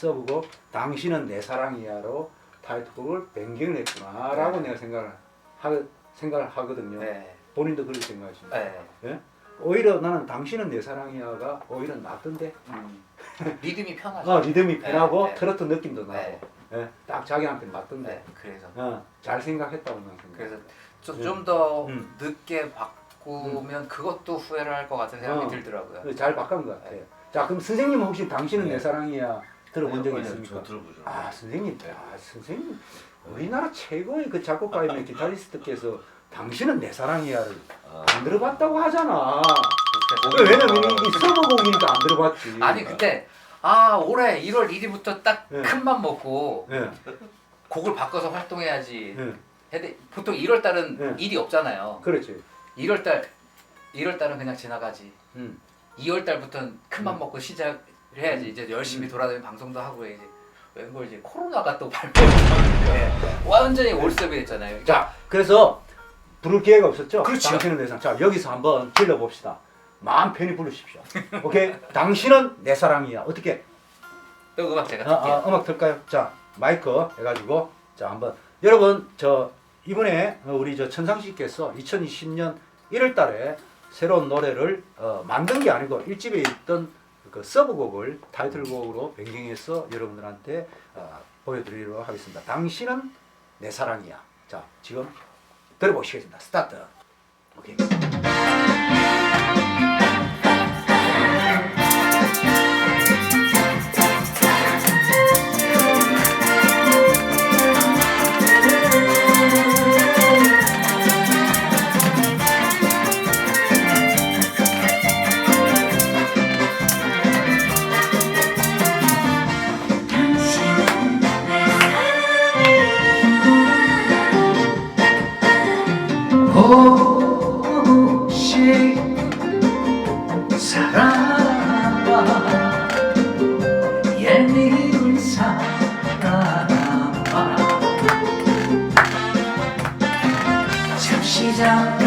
써보고 당신은 내 사랑이야로 타이틀곡을 변경을 했구나라고 네. 내가 생각을 하, 생각을 하거든요. 네. 본인도 그렇게 생각하십니까? 네. 오히려 나는 당신은 내 사랑이야가 오히려 낫던데. 음. 리듬이 편하죠. 어, 리듬이 편하고 네, 네. 트로트 느낌도 나고 네. 예, 딱 자기한테 맞던데. 네. 그래서 어, 잘 생각했다고 나는 생각. 그래서 음. 좀더 음. 늦게 바꾸면 그것도 후회를 할 것 같은 생각이 어. 들더라고요. 잘 바꾼 것 같아요. 자 그럼 선생님 혹시 당신은 네. 내 사랑이야 들어본 적이 아니요, 있습니까? 저 들어보죠. 아 선생님, 아 선생님 우리나라 최고의 그 작곡가이며 기타리스트께서 당신은 내 사랑이야를 아, 안 들어봤다고 하잖아. 왜냐면 이게 서버곡이니까 안 들어봤지. 아니 그때 아 올해 1월 1일부터 딱 네. 큰맘 먹고 예, 곡을 바꿔서 활동해야지. 예, 근데 보통 1월 달은 네. 일이 없잖아요. 그렇지. 1월 달 1월 달은 그냥 지나가지. 음. 2월 달부터는 큰맘 음. 먹고 시작을 해야지. 이제 열심히 음. 돌아다니면 방송도 하고 이제 웬걸 이제 코로나가 또 발표했는데 완전히 올섭이 됐잖아요. 자 그래서 부를 기회가 없었죠. 그렇죠. 당신은 내 사랑. 자 여기서 한번 질러 봅시다. 마음 편히 부르십시오. 오케이. 당신은 내 사랑이야. 어떻게? 또 음악 제가 아, 틀게요. 아, 음악 틀까요? 자 마이크 해가지고 자 한번 여러분 저 이번에 우리 저 천상 씨께서 2020년 1월달에 새로운 노래를 어, 만든 게 아니고 일집에 있던 그 서브곡을 타이틀곡으로 변경해서 여러분들한테 어, 보여드리도록 하겠습니다. 당신은 내 사랑이야. 자 지금 들어보시겠습니다. 스타트. 오케이. 얄미운 사랑아. 잠시 잠깐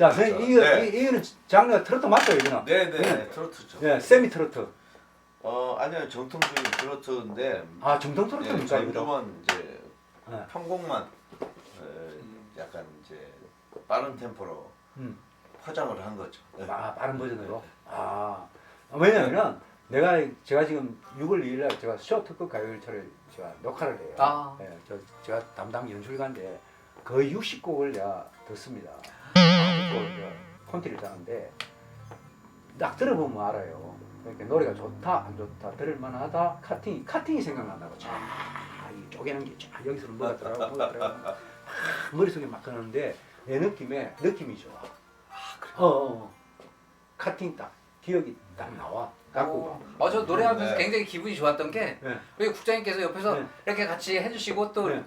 자, 선생님 이거 네. 이, 이거는 장르가 트로트 맞죠, 이거는? 네네 네. 트로트죠. 예, 세미 트로트. 어 아니요 정통적인 트로트인데 아, 정통 예, 트로트입니까, 이거? 전주만 이제 네. 편곡만 어, 약간 이제 빠른 템포로 음. 포장을 한 거죠. 네. 아, 빠른 버전으로. 아, 왜냐면은 내가 제가 지금 6월 2일 날 제가 쇼 특급 가요일차를 제가 녹화를 해요. 아. 예, 저 제가 담당 연출가인데 거의 60곡을 내가 듣습니다. 아. 듣고 이제 콘티를 짜는데 딱 들어보면 알아요. 이렇게 노래가 좋다 안 좋다 들을만하다 카팅이 카팅이 생각난다고 쫙이 쪼개는 게쫙 여기서 뭐가 들어가고 뭐가 들어가고 막 머릿속에 막 그러는데 내 느낌에 느낌이 좋아. 어, 어, 어. 카팅 딱 기억이 딱 나와. 갖고 가. 어, 저 노래하면서 네. 굉장히 기분이 좋았던 게 네. 우리 국장님께서 옆에서 네. 이렇게 같이 해주시고 또 네.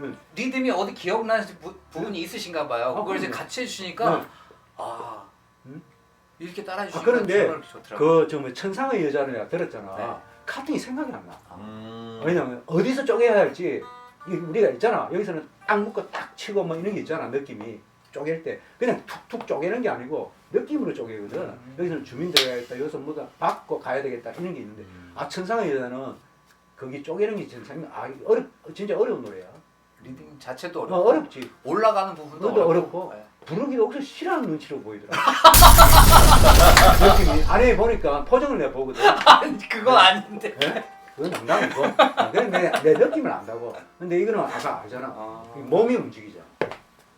네. 리듬이 어디 기억나는 부, 부분이 있으신가 봐요. 아, 그걸 이제 그럼요. 같이 해주시니까 네. 아 음? 이렇게 따라해 아, 주시니까 그런데 정말 좋더라고요. 그 정말 천상의 여자를 내가 들었잖아. 네. 카팅이 생각이 안 나. 음. 왜냐면 어디서 쪼개야 할지 이 우리가 있잖아. 여기서는 딱 묶고 딱 치고 뭐 이런 게 있잖아. 느낌이 쪼갤 때 그냥 툭툭 쪼개는 게 아니고 느낌으로 쪼개거든. 음. 여기서는 주민 들어야겠다. 여기서 뭐가 받고 가야 되겠다. 이런 게 있는데 아 천상의 여자는 거기 쪼개는 게 진짜 생각- 아 이거 어렵 진짜 어려운 노래야. 리듬 자체도 어, 어렵고 어렵지. 올라가는 부분도 그것도 어렵고. 네. 부르기도 혹시 싫어하는 눈치로 보이더라. 느낌이 안에 보니까 포정을 내가 보거든. 아니 그건 아닌데. 예? 그건 농담이고. 아, 그냥 내, 내 느낌을 안다고. 근데 이거는 아까 알잖아. 아. 이 몸이 움직이잖아.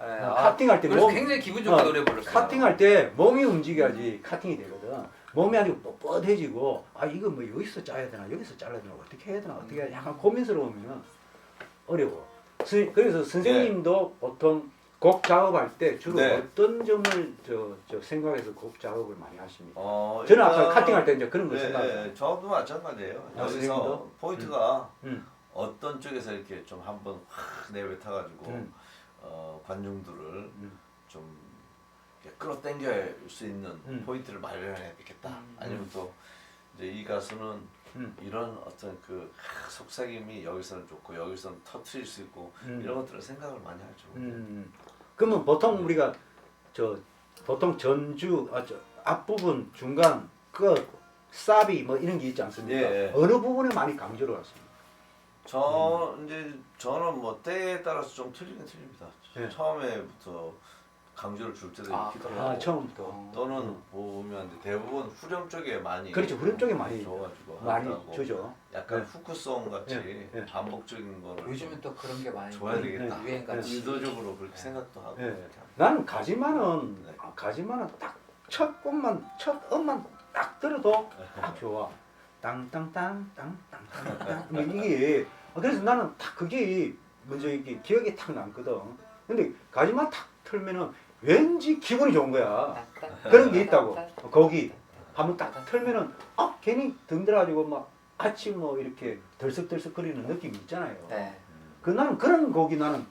네, 어, 아, 카팅할 때 그래서 몸- 굉장히 기분 좋게 어, 노래 불렀어요. 카팅할 때 몸이 움직여야지 카팅이 되거든. 몸이 아주 뻣뻣해지고 아 이거 뭐 여기서 짜야 되나 여기서 잘라야 되나 어떻게 해야 되나 어떻게 해야 되나 약간 고민스러우면 어려워. 스- 그래서 선생님도 보통 곡 작업할 때 주로 네. 어떤 점을 저, 저 생각해서 곡 작업을 많이 하십니까? 어, 저는 아까 일단- 카팅할 때 이제 그런 걸 네, 생각해요. 네, 저도 마찬가지예요. 아, 여기서 선생님도? 포인트가 음. 어떤 쪽에서 이렇게 좀 한번 확 내뱉어가지고 음. 어, 관중들을 음. 좀 이렇게 끌어당길 수 있는 음. 포인트를 마련해야 되겠다. 음. 아니면 또 이제 이 가수는 음. 이런 어떤 그 하, 속삭임이 여기서는 좋고 여기서는 터트릴 수 있고 음. 이런 것들을 생각을 많이 하죠. 음. 그러면 보통 우리가 저 보통 전주 아, 저 앞부분 중간 끝 사비 뭐 이런 게 있지 않습니까? 예, 예. 어느 부분에 많이 강조를 하십니까? 저 이제 저는 뭐 때에 따라서 좀 틀리긴 틀립니다. 예. 처음에부터 강조를 줄 때도 아, 있기도 그래요? 하고 아 처음부터 또는 보면 이제 대부분 후렴 쪽에 많이 그렇죠. 후렴 쪽에 많이 줘가지고 많이. 주죠. 약간 네. 후크송 같이 예, 예. 반복적인 거를 요즘은 또 그런 게 많이 줘야 되겠다. 네, 유행같이. 의도적으로 그렇게 네. 생각도 하고 예. 이렇게 합니다. 나는 가지만은 네. 아, 가지만은 딱 첫 곡만 첫 음만 딱 들어도 딱 좋아. 땅땅땅 땅땅땅땅 뭐 이게 아, 그래서 나는 딱 그게 먼저 이게 기억에 탁 남거든. 근데 가지만 탁 틀면은 왠지 기분이 좋은 거야. 그런 게 있다고. 거기 한번 딱 틀면은 아 괜히 등들어가지고 막 같이 뭐 이렇게 덜썩덜썩거리는 느낌이 있잖아요. 네. 그 나는 그런 곡이 나는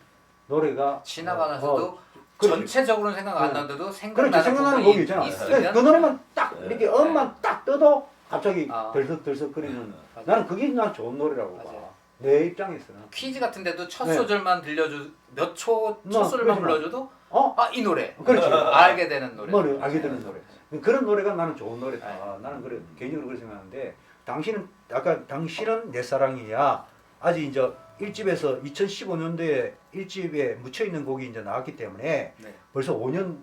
노래가 지나가면서도 어, 그렇지. 전체적으로는 생각 안 네. 나는데도 생각나는 생각나는 곡이 있잖아. 있으면 그 노래만 딱 네. 이렇게 음만 딱 떠도 갑자기 아. 덜썩덜썩거리는 맞아요. 나는 그게 난 좋은 노래라고 봐. 맞아요. 내 입장에서는. 퀴즈 같은 데도 첫 네. 소절만 들려줘 몇초첫 뭐, 소절만 그러지 불러줘도 어? 아 이 노래 그렇지. 알게 되는 노래. 뭐를 알게 되는 노래. 그런 노래가 나는 좋은 노래다. 네. 나는 그래 개인적으로 그렇게 생각하는데 당신은 아까 당신은 내 사랑이야. 아직 이제 1집에서 2015년도에 1집에 묻혀 있는 곡이 이제 나왔기 때문에 네. 벌써 5년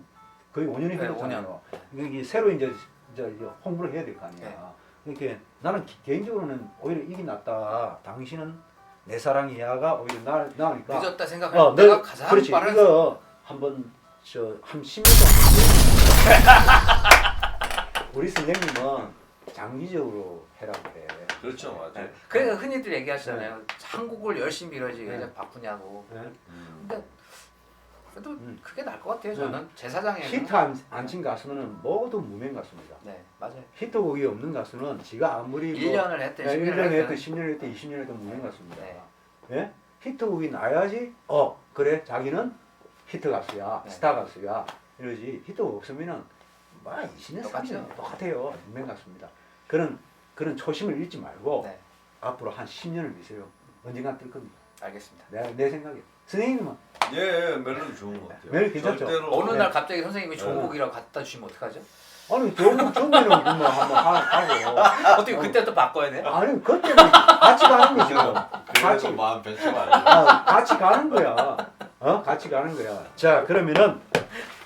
거의 5년이 네, 흘렀잖아요. 이게 새로 이제, 이제 이제 홍보를 해야 될 거 아니야. 네. 그러니까 나는 기- 개인적으로는 오히려 이게 낫다. 당신은 내 사랑이야가 오히려 나 나으니까. 늦었다 생각할 어, 때가 내- 가장 그렇지. 빠른 이거 한번 저한 10년 정도. 우리 선생님은 장기적으로 해라고 해. 그렇죠, 맞아요. 네. 그래서 흔히들 얘기하시잖아요. 한국을 열심히 밀어야지 왜 네. 이렇게 바쁘냐고. 네. 음. 근데 그래도 음. 그게 나을 것 같아요. 저는 제 사장에는. 히트 안친 가수는 모두 무명 가수입니다. 네 맞아요. 히트곡이 없는 가수는 지가 아무리 뭐 1년을 했든 10년을 1년에 했든 했든 10년을 했든 20년을 했든 무명 가수입니다. 네. 예? 히트곡이 나야지 어 그래 자기는 히트 가수야 네. 스타 가수야 이러지 히트곡 없으면은 뭐 20년 똑같죠. 30년 똑같아요 무명 가수입니다. 그런 그런 초심을 잃지 말고 네. 앞으로 한 10년을 미세요. 언젠가 뜰 겁니다. 알겠습니다. 내, 내 생각에 선생님은 예, 멜로디 좋은 것 같아요. 멜로디 괜찮죠? 절대로 어느 네. 날 갑자기 선생님이 좋은 네. 곡이라고 갖다 주시면 어떡하죠? 아니 좋은 좋으면 뭐 한번 하- 하고 어떻게 그때 또 바꿔야 돼? 아니 그때는 같이 가는 거지 뭐. 같이 마음 안 돼. 아, 같이 가는 거야. 어? 같이 가는 거야. 자, 그러면은